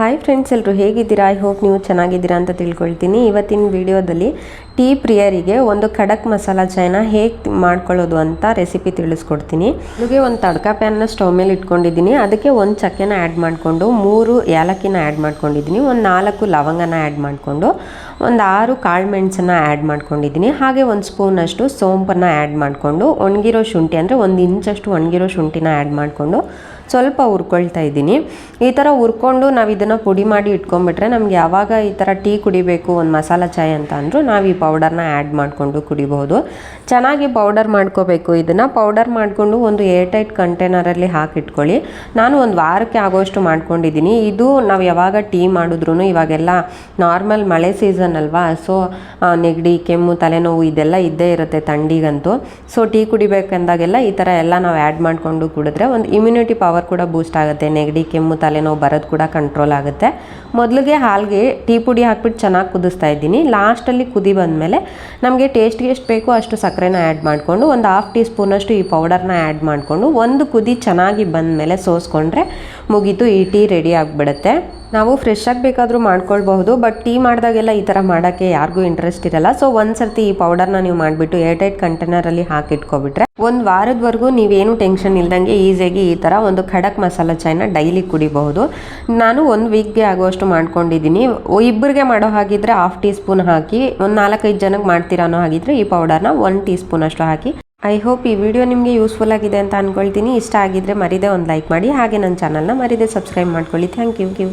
Hi friends ಎಲ್ಲರೂ ಹೇಗಿದ್ದೀರಾ? I hope ನೀವು ಚೆನ್ನಾಗಿದ್ದೀರಾ ಅಂತ ತಿಳ್ಕೊಳ್ತೀನಿ. ಇವತ್ತಿನ ವಿಡಿಯೋದಲ್ಲಿ ಟೀ ಪ್ರಿಯರಿಗೆ ಒಂದು ಖಡಕ್ ಮಸಾಲ ಚಾಯ್ನ ಹೇಗೆ ಮಾಡ್ಕೊಳ್ಳೋದು ಅಂತ ರೆಸಿಪಿ ತಿಳಿಸ್ಕೊಡ್ತೀನಿ. ನನಗೆ ಒಂದು ತಡ್ಕ ಪ್ಯಾನ್ನ ಸ್ಟವ್ ಮೇಲೆ ಇಟ್ಕೊಂಡಿದ್ದೀನಿ. ಅದಕ್ಕೆ ಒಂದು ಚಕ್ಕೆನ ಆ್ಯಡ್ ಮಾಡಿಕೊಂಡು, ಮೂರು ಏಲಕ್ಕಿನ ಆ್ಯಡ್ ಮಾಡ್ಕೊಂಡಿದ್ದೀನಿ. ಒಂದು ನಾಲ್ಕು ಲವಂಗನ ಆ್ಯಡ್ ಮಾಡಿಕೊಂಡು, ಒಂದು ಆರು ಕಾಳು ಮೆಣಸನ್ನ ಆ್ಯಡ್ ಮಾಡ್ಕೊಂಡಿದ್ದೀನಿ. ಹಾಗೆ ಒಂದು ಸ್ಪೂನಷ್ಟು ಸೋಂಪನ್ನು ಆ್ಯಡ್ ಮಾಡಿಕೊಂಡು, ಒಣಗಿರೋ ಶುಂಠಿ ಅಂದರೆ ಒಂದು ಇಂಚಷ್ಟು ಒಣಗಿರೋ ಶುಂಠಿನ ಆ್ಯಡ್ ಮಾಡಿಕೊಂಡು ಸ್ವಲ್ಪ ಹುರ್ಕೊಳ್ತಾ ಇದ್ದೀನಿ. ಈ ಥರ ಹುರ್ಕೊಂಡು ನಾವು ಇದನ್ನು ಪುಡಿ ಮಾಡಿ ಇಟ್ಕೊಂಡ್ಬಿಟ್ರೆ ನಮಗೆ ಯಾವಾಗ ಈ ಥರ ಟೀ ಕುಡಿಬೇಕು, ಒಂದು ಮಸಾಲ ಚಾಯ್ ಅಂತ ಅಂದರೂ ನಾವು ಈ ಪೌಡರ್ನ ಆ್ಯಡ್ ಮಾಡಿಕೊಂಡು ಕುಡಿಬಹುದು. ಚೆನ್ನಾಗಿ ಪೌಡರ್ ಮಾಡ್ಕೋಬೇಕು. ಇದನ್ನು ಪೌಡರ್ ಮಾಡಿಕೊಂಡು ಒಂದು ಏರ್ ಟೈಟ್ ಕಂಟೈನರಲ್ಲಿ ಹಾಕಿಟ್ಕೊಳ್ಳಿ. ನಾನು ಒಂದು ವಾರಕ್ಕೆ ಆಗೋಷ್ಟು ಮಾಡ್ಕೊಂಡಿದ್ದೀನಿ. ಇದು ನಾವು ಯಾವಾಗ ಟೀ ಮಾಡಿದ್ರು ಇವಾಗೆಲ್ಲ ನಾರ್ಮಲ್ ಮಳೆ ಸೀಸನ್ ಅಲ್ವಾ? ಸೊ ನೆಗಡಿ, ಕೆಮ್ಮು, ತಲೆನೋವು ಇದೆಲ್ಲ ಇದ್ದೇ ಇರುತ್ತೆ ತಂಡಿಗಂತೂ ಸೊ, ಟೀ ಕುಡಿಬೇಕಂದಾಗೆಲ್ಲ ಈ ಥರ ಎಲ್ಲ ನಾವು ಆ್ಯಡ್ ಮಾಡಿಕೊಂಡು ಕುಡಿದ್ರೆ ಒಂದು ಇಮ್ಯುನಿಟಿ ಪವರ್ ಕೂಡ ಬೂಸ್ಟ್ ಆಗುತ್ತೆ. ನೆಗಡಿ, ಕೆಮ್ಮು, ತಲೆನೋವು ಬರೋದು ಕೂಡ ಕಂಟ್ರೋಲ್ ಆಗುತ್ತೆ. ಮೊದಲಿಗೆ ಹಾಲಿಗೆ ಟೀ ಪುಡಿ ಹಾಕ್ಬಿಟ್ಟು ಚೆನ್ನಾಗಿ ಕುದಿಸ್ತಾ ಇದ್ದೀನಿ. ಲಾಸ್ಟಲ್ಲಿ ಕುದಿ ಬಂದಮೇಲೆ ನಮಗೆ ಟೇಸ್ಟ್ಗೆ ಎಷ್ಟು ಬೇಕೋ ಅಷ್ಟು ಸಕ್ಕರೆನ ಆ್ಯಡ್ ಮಾಡಿಕೊಂಡು ಒಂದು ಹಾಫ್ ಟೀ ಸ್ಪೂನಷ್ಟು ಈ ಪೌಡರ್ನ ಆ್ಯಡ್ ಮಾಡಿಕೊಂಡು ಒಂದು ಕುದಿ ಚೆನ್ನಾಗಿ ಬಂದಮೇಲೆ ಸೋಸ್ಕೊಂಡ್ರೆ ಮುಗೀತು. ಈ ಟೀ ರೆಡಿ ಆಗಿಬಿಡುತ್ತೆ. ನಾವು ಫ್ರೆಶ್ ಆಗಿ ಬೇಕಾದರೂ ಮಾಡ್ಕೊಳ್ಬಹುದು ಬಟ್ ಟೀ ಮಾಡಿದಾಗೆಲ್ಲ ಈ ಥರ ಮಾಡೋಕ್ಕೆ ಯಾರಿಗೂ ಇಂಟ್ರೆಸ್ಟ್ ಇರಲ್ಲ. ಸೊ ಒಂದು ಸರ್ತಿ ಈ ಪೌಡರ್ನ ನೀವು ಮಾಡಿಬಿಟ್ಟು ಏರ್ಟೈಟ್ ಕಂಟೈನರಲ್ಲಿ ಹಾಕಿಟ್ಕೊಬಿಟ್ರೆ, ಒಂದು ವಾರದವರೆಗೂ ನೀವೇನು ಟೆನ್ಷನ್ ಇಲ್ದಂಗೆ ಈಸಿಯಾಗಿ ಈ ಥರ ಒಂದು ಖಡಕ್ ಮಸಾಲ ಚಾಯ್ನ ಡೈಲಿ ಕುಡಿಬಹುದು. ನಾನು ಒಂದು ವೀಕ್ಗೆ ಆಗುವಷ್ಟು ಮಾಡ್ಕೊಂಡಿದ್ದೀನಿ. ಇಬ್ಬರಿಗೆ ಮಾಡೋ ಹಾಗಿದ್ರೆ ಹಾಫ್ ಟೀ ಸ್ಪೂನ್ ಹಾಕಿ, ಒಂದು ನಾಲ್ಕೈದು ಜನಕ್ಕೆ ಮಾಡ್ತೀರಾ ಅನ್ನೋ ಹಾಗಿದ್ರೆ ಈ ಪೌಡರ್ನ ಒನ್ ಟೀ ಸ್ಪೂನ್ ಅಷ್ಟು ಹಾಕಿ. ಐ ಹೋಪ್ ಈ ವಿಡಿಯೋ ನಿಮಗೆ ಯೂಸ್ಫುಲ್ ಆಗಿದೆ ಅಂತ ಅಂದ್ಕೊಳ್ತೀನಿ ಇಷ್ಟ ಆಗಿದ್ರೆ ಮರಿದೆ ಒಂದು ಲೈಕ್ ಮಾಡಿ. ಹಾಗೆ ನನ್ನ ಚಾನಲ್ನ ಮರಿದೆ ಸಬ್ಸ್ಕ್ರೈಬ್ ಮಾಡ್ಕೊಳ್ಳಿ. Thank you